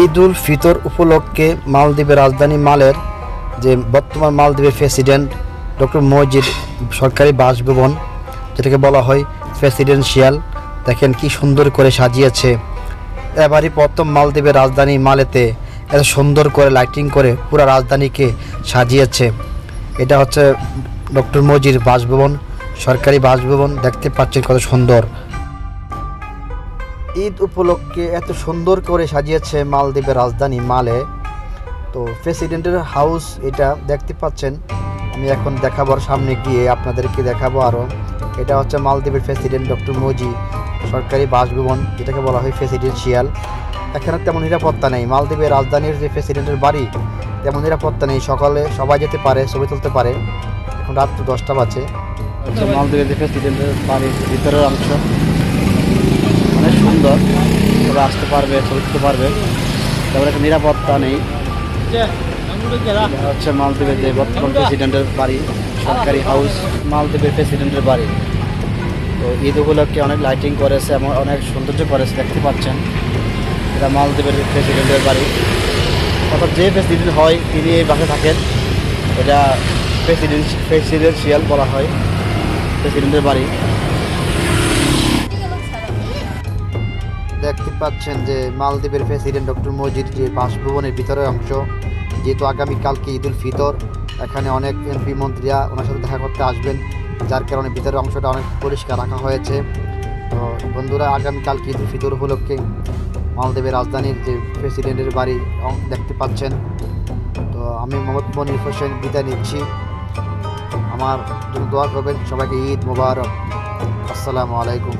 ঈদ উল ফিতর উপলক্ষে মালদ্বীপের রাজধানী মালের যে বর্তমান মালদ্বীপের প্রেসিডেন্ট ডক্টর মজিদ সরকারি বাসভবন, যেটাকে বলা হয় প্রেসিডেন্সিয়াল, দেখেন কি সুন্দর করে সাজিয়েছে। এবারই প্রথম মালদ্বীপের রাজধানী মালেতে এত সুন্দর করে লাইটিং করে পুরো রাজধানীকে সাজিয়েছে। এটা হচ্ছে ডক্টর মজির বাসভবন, সরকারি বাসভবন, দেখতে পাচ্ছেন কত সুন্দর। ঈদ উপলক্ষে এত সুন্দর করে সাজিয়েছে মালদ্বীপের রাজধানী মালে। তো প্রেসিডেন্টের হাউস এটা দেখতে পাচ্ছেন। আমি এখন দেখাবার সামনে গিয়ে আপনাদেরকে দেখাবো আরও এটা হচ্ছে মালদ্বীপের প্রেসিডেন্ট ডক্টর মোজি, সরকারি বাসভবন, যেটাকে বলা হয় প্রেসিডেন্সিয়াল। এখানে তেমন নিরাপত্তা নেই। মালদ্বীপের রাজধানীর যে প্রেসিডেন্টের বাড়ি, তেমন নিরাপত্তা নেই। সকালে সবাই যেতে পারে, ছবি তুলতে পারে। এখন রাত্র দশটা বাজে। মালদ্বীপের যে প্রেসিডেন্টের বাড়ির ভিতরের অংশ। সুন্দর। সবাই আসতে পারবে ছবি পারবে। তারপরে একটা নিরাপত্তা নেই। হচ্ছে মালদ্বীপের যে বর্তমান প্রেসিডেন্টের বাড়ি, সরকারি হাউস মালদ্বীপের প্রেসিডেন্টের বাড়ি। তো ঈদ উপলক্ষে অনেক লাইটিং করেছে এবং অনেক সৌন্দর্য করেছে, দেখতে পাচ্ছেন। এটা মালদ্বীপের প্রেসিডেন্টের বাড়ি। অর্থাৎ যে প্রেসিডেন্ট হয়, তিনি এই বাসে থাকেন। এটা প্রেসিডেন্ট প্রেসিডেন্সিয়াল বলা হয় প্রেসিডেন্টের বাড়ি। দেখতে পাচ্ছেন যে মালদ্বীপের প্রেসিডেন্ট ডক্টর মজিদ যে বাসভবনের ভিতরের অংশ, যেহেতু আগামীকালকে ঈদ উল ফিতর, এখানে অনেক এমপি মন্ত্রীরা ওনার সাথে দেখা করতে আসবেন, যার কারণে ভিতরের অংশটা অনেক পরিষ্কার রাখা হয়েছে। তো বন্ধুরা, আগামীকালকে ঈদ উল ফিতর উপলক্ষে মালদ্বীপের রাজধানীর যে প্রেসিডেন্টের বাড়ি দেখতে পাচ্ছেন। তো আমি মোহাম্মদ মনির হোসেন বিদায় নিচ্ছি। আমার দোয়া করবেন। সবাইকে ঈদ মোবারক। আসসালামু আলাইকুম।